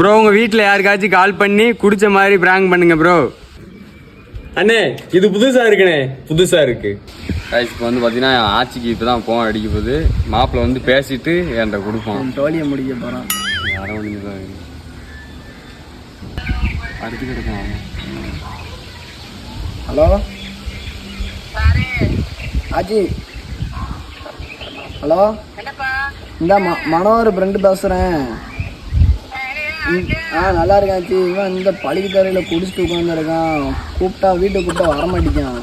Bro உங்கள் வீட்டில் யாருக்காச்சும் கால் பண்ணி குடிச்ச மாதிரி பிராங்க் பண்ணுங்க ப்ரோ அண்ணே இது புதுசாக இருக்குண்ணே. புதுசாக இருக்கு. இப்போ வந்து பார்த்தீங்கன்னா ஆட்சிக்கு இப்போ தான் போன் அடிக்க போகுது. மாப்பிள்ளை வந்து பேசிட்டு என்கிட்ட கொடுப்பான். தோழியை முடிக்க போகிறான் யாரோ ஒன்று அடுத்து கிடக்கும் ஹலோ? ஆச்சி. ஹலோ? இந்த ம மனோகர் ஃப்ரெண்டு பேசுகிறேன் ஆ நல்லா இருக்கேன் ஆச்சி இவன் இந்த தரையில் குடிச்சிட்டு உட்காந்துருக்கான் கூப்பிட்டா வீட்டுக்கு கூப்பிட்டா வரமாட்டேங்கான்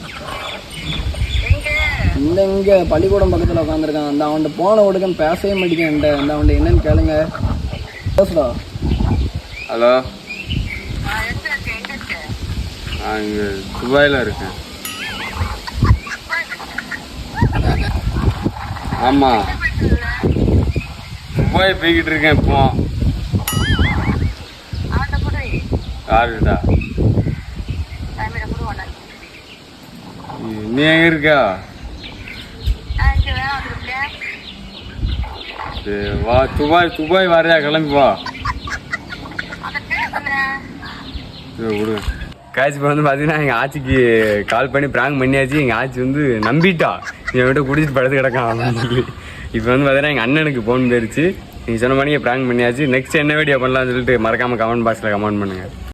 இந்த இங்கே பள்ளிக்கூடம் பக்கத்தில் உட்காந்துருக்கான் அந்த அவன்கிட்ட போன கொடுக்கன்னு பேசவே மாட்டேங்கான் என்கிட்ட. அந்த அவன்கிட்ட என்னன்னு கேளுங்க. பேசுடா. ஹலோ. இங்கே துபாயில் இருக்கேன். ஆமாம் துபாய் போய்கிட்டு இருக்கேன் இப்போ. யாருடா நீ எங்க இருக்கா? சரி, வா. துபாய் துபாய் வரையா கிளம்பி வா. விடு. காய்ச்சி இப்போ வந்து பார்த்தீங்கன்னா எங்கள் ஆச்சிக்கு கால் பண்ணி ப்ராங்க் பண்ணியாச்சு. எங்கள் ஆச்சி வந்து நம்பிட்டா. என் விட்ட குடிச்சிட்டு படுத்து கிடக்கான் சொல்லி. இப்போ வந்து பார்த்தீங்கன்னா எங்கள் அண்ணனுக்கு ஃபோன் போயிடுச்சு நீங்கள் சொன்ன மாதிரி ப்ராங்க் பண்ணியாச்சு. நெக்ஸ்ட் என்ன வீடியோ பண்ணலாம்னு சொல்லிட்டு மறக்காமல் கமெண்ட் பாக்ஸில் கமெண்ட் பண்ணுங்கள்